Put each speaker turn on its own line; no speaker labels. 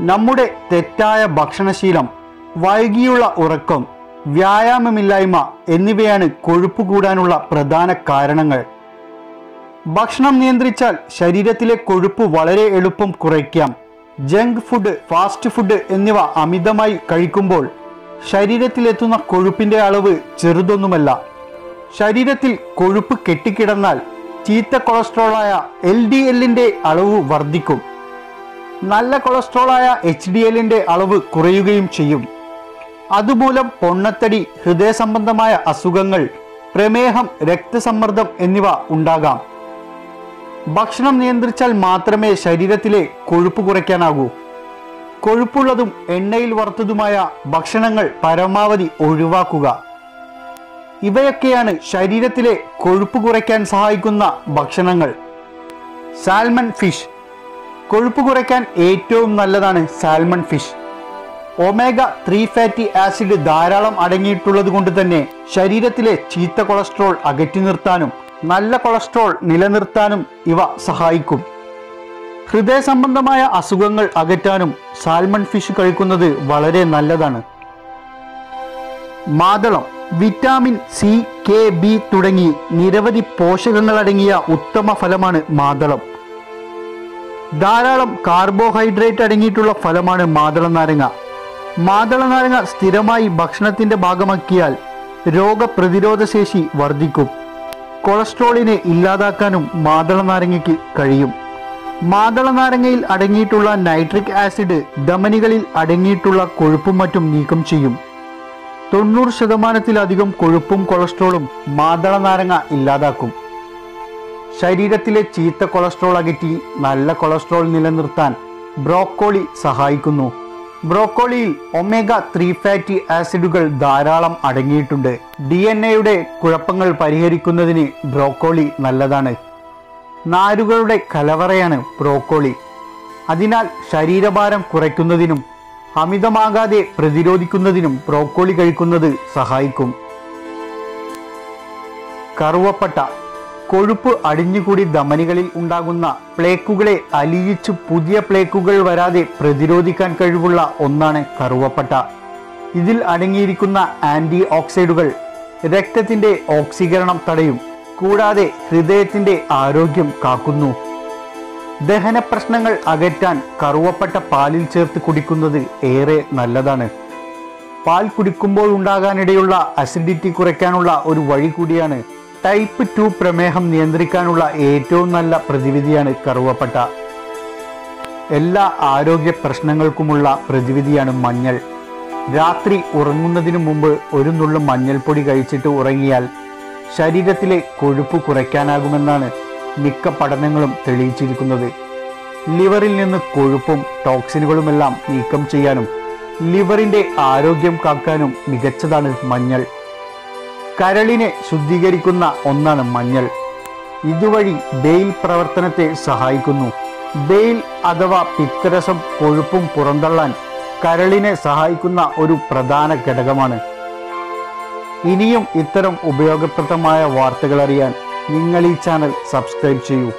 നമ്മുടെ തെറ്റായ ഭക്ഷണശീലം വൈകിയുള്ള ഉറക്കം വ്യായാമമില്ലായ്മ എന്നിവയാണ് കൊഴുപ്പ് കൂടാനുള്ള പ്രധാന കാരണങ്ങൾ. ഭക്ഷണം നിയന്ത്രിച്ചാൽ ശരീരത്തിലെ കൊഴുപ്പ് വളരെ എളുപ്പം കുറയ്ക്കാം. ജങ്ക് ഫുഡ് ഫാസ്റ്റ് ഫുഡ് എന്നിവ അമിതമായി കഴിക്കുമ്പോൾ ശരീരത്തിലെത്തുന്ന കൊഴുപ്പിന്റെ അളവ് ചെറുതൊന്നുമല്ല. ശരീരത്തിൽ കൊഴുപ്പ് കെട്ടിക്കിടന്നാൽ ചീത്ത കൊളസ്ട്രോളായ എൽ ഡി എല്ലിന്റെ അളവ് വർദ്ധിക്കും. നല്ല കൊളസ്ട്രോളായ എച്ച് ഡി എല്ലിന്റെ അളവ് കുറയുകയും ചെയ്യും. അതുമൂലം പൊണ്ണത്തടി ഹൃദയ സംബന്ധമായ അസുഖങ്ങൾ പ്രമേഹം രക്തസമ്മർദ്ദം എന്നിവ ഉണ്ടാകാം. ഭക്ഷണം നിയന്ത്രിച്ചാൽ മാത്രമേ ശരീരത്തിലെ കൊഴുപ്പ് കുറയ്ക്കാനാകൂ. കൊഴുപ്പുള്ളതും എണ്ണയിൽ വറുത്തതുമായ ഭക്ഷണങ്ങൾ പരമാവധി ഒഴിവാക്കുക. ഇവയൊക്കെയാണ് ശരീരത്തിലെ കൊഴുപ്പ് കുറയ്ക്കാൻ സഹായിക്കുന്ന ഭക്ഷണങ്ങൾ. സാൽമൺ ഫിഷ് കൊഴുപ്പ് കുറയ്ക്കാൻ ഏറ്റവും നല്ലതാണ് salmon fish. Omega three fatty acid ധാരാളം അടങ്ങിയിട്ടുള്ളത് കൊണ്ട് തന്നെ ശരീരത്തിലെ ചീത്ത കൊളസ്ട്രോൾ അകറ്റി നിർത്താനും നല്ല കൊളസ്ട്രോൾ നിലനിർത്താനും ഇവ സഹായിക്കും. ഹൃദയ സംബന്ധമായ അസുഖങ്ങൾ അകറ്റാനും സാൽമൺ ഫിഷ് കഴിക്കുന്നത് വളരെ നല്ലതാണ്. മാതളം വിറ്റാമിൻ സി കെ ബി തുടങ്ങി നിരവധി പോഷകങ്ങൾ അടങ്ങിയ ഉത്തമ ഫലമാണ് മാതളം. ധാരാളം കാർബോഹൈഡ്രേറ്റ് അടങ്ങിയിട്ടുള്ള ഫലമാണ് മാതള നാരങ്ങ മാതള നാരങ്ങ സ്ഥിരമായി ഭക്ഷണത്തിന്റെ ഭാഗമാക്കിയാൽ രോഗപ്രതിരോധ ശേഷി വർദ്ധിക്കും. കൊളസ്ട്രോളിനെ ഇല്ലാതാക്കാനും മാതള നാരങ്ങയ്ക്ക് കഴിയും. മാതള നാരങ്ങയിൽ അടങ്ങിയിട്ടുള്ള നൈട്രിക് ആസിഡ് ധമനികളിൽ അടങ്ങിയിട്ടുള്ള കൊഴുപ്പും മറ്റും നീക്കം ചെയ്യും. തൊണ്ണൂറ് ശതമാനത്തിലധികം കൊഴുപ്പും കൊളസ്ട്രോളും മാതള നാരങ്ങ ഇല്ലാതാക്കും. ശരീരത്തിലെ ചീത്ത കൊളസ്ട്രോൾ അകറ്റി നല്ല കൊളസ്ട്രോൾ നിലനിർത്താൻ ബ്രോക്കോളി സഹായിക്കുന്നു. ബ്രോക്കോളിയിൽ ഒമേഗ ത്രീ ഫാറ്റി ആസിഡുകൾ ധാരാളം അടങ്ങിയിട്ടുണ്ട്. ഡി എൻ എയുടെ കുഴപ്പങ്ങൾ പരിഹരിക്കുന്നതിന് ബ്രോക്കോളി നല്ലതാണ്. നാരുകളുടെ കലവറയാണ് ബ്രോക്കോളി. അതിനാൽ ശരീരഭാരം കുറയ്ക്കുന്നതിനും അമിതമാകാതെ പ്രതിരോധിക്കുന്നതിനും ബ്രോക്കോളി കഴിക്കുന്നത് സഹായിക്കും. കറുവപ്പട്ട കൊഴുപ്പ് അടിഞ്ഞുകൂടി ധമനികളിൽ ഉണ്ടാകുന്ന പ്ലേക്കുകളെ അലിയിച്ചു പുതിയ പ്ലേക്കുകൾ വരാതെ പ്രതിരോധിക്കാൻ കഴിവുള്ള ഒന്നാണ് കറുവപ്പട്ട. ഇതിൽ അടങ്ങിയിരിക്കുന്ന ആന്റി ഓക്സൈഡുകൾ രക്തത്തിന്റെ ഓക്സീകരണം തടയും കൂടാതെ ഹൃദയത്തിന്റെ ആരോഗ്യം കാക്കുന്നു. ദഹന പ്രശ്നങ്ങൾ അകറ്റാൻ കറുവപ്പട്ട പാലിൽ ചേർത്ത് കുടിക്കുന്നത് ഏറെ നല്ലതാണ്. പാൽ കുടിക്കുമ്പോൾ ഉണ്ടാകാനിടയുള്ള അസിഡിറ്റി കുറയ്ക്കാനുള്ള ഒരു വഴി കൂടിയാണ് ടൈപ്പ് ടു പ്രമേഹം നിയന്ത്രിക്കാനുള്ള ഏറ്റവും നല്ല പ്രതിവിധിയാണ് കറുവപ്പട്ട. എല്ലാ ആരോഗ്യ പ്രശ്നങ്ങൾക്കുമുള്ള പ്രതിവിധിയാണ് മഞ്ഞൾ. രാത്രി ഉറങ്ങുന്നതിനു മുമ്പ് ഒരു നുള്ളു മഞ്ഞൾപ്പൊടി കഴിച്ചിട്ട് ഉറങ്ങിയാൽ ശരീരത്തിലെ കൊഴുപ്പ് കുറയ്ക്കാനാകുമെന്നാണ് മിക്ക പഠനങ്ങളും തെളിയിച്ചിരിക്കുന്നത്. ലിവറിൽ നിന്ന് കൊഴുപ്പും ടോക്സിനുകളുമെല്ലാം നീക്കം ചെയ്യാനും ലിവറിന്റെ ആരോഗ്യം കാക്കാനും മികച്ചതാണ് മഞ്ഞൾ. കരളിനെ ശുദ്ധീകരിക്കുന്ന ഒന്നാണ് മഞ്ഞൾ. ഇതുവഴി ബെയിൽ പ്രവർത്തനത്തെ സഹായിക്കുന്നു. ബെയിൽ അഥവാ പിത്തരസം കൊഴുപ്പും പുറന്തള്ളാൻ കരളിനെ സഹായിക്കുന്ന ഒരു പ്രധാന ഘടകമാണ്. ഇനിയും ഇത്തരം ഉപയോഗപ്രദമായ വാർത്തകൾ അറിയാൻ നിങ്ങൾ ഈ ചാനൽ സബ്സ്ക്രൈബ് ചെയ്യൂ.